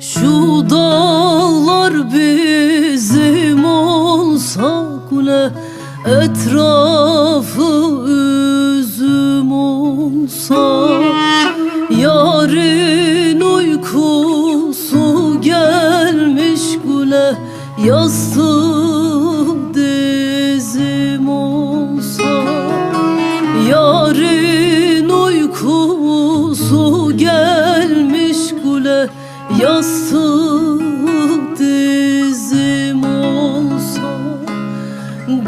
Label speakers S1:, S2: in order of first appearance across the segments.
S1: Şu dağlar bizim olsa kule Etrafı üzüm olsa Yarın uykusu gelmiş güle Yastığı Dizim olsa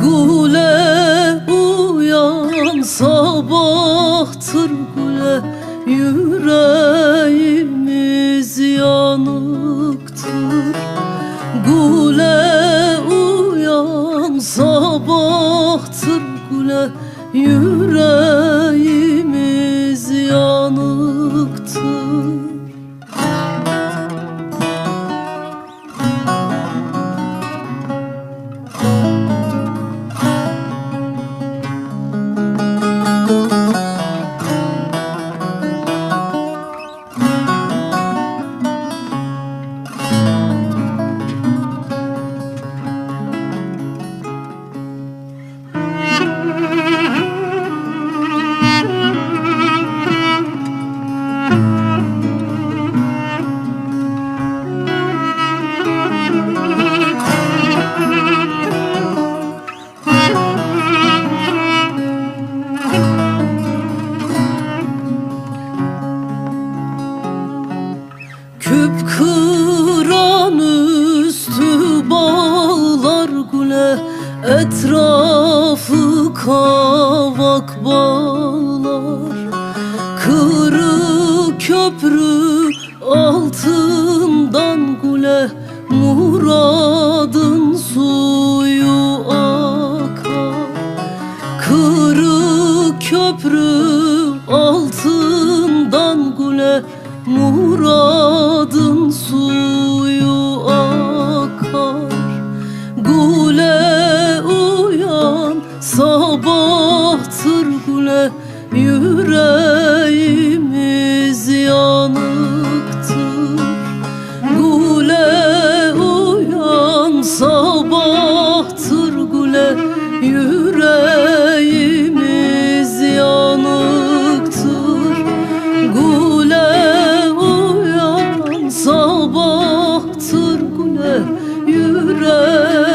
S1: Gule uyan sabahtır gule Yüreğimiz yanıktır. Gule uyan sabahtır gule Yüreğimiz Etrafı kavak bağlar Kırık köprü altından güle Muradın suyu akar. Kırık köprü altından güle Muradın Yüreğimiz yanıktır. Güle uyan sabahtır Güle yüreğimiz yanıktır. Güle uyan sabahtır Güle yüreğimiz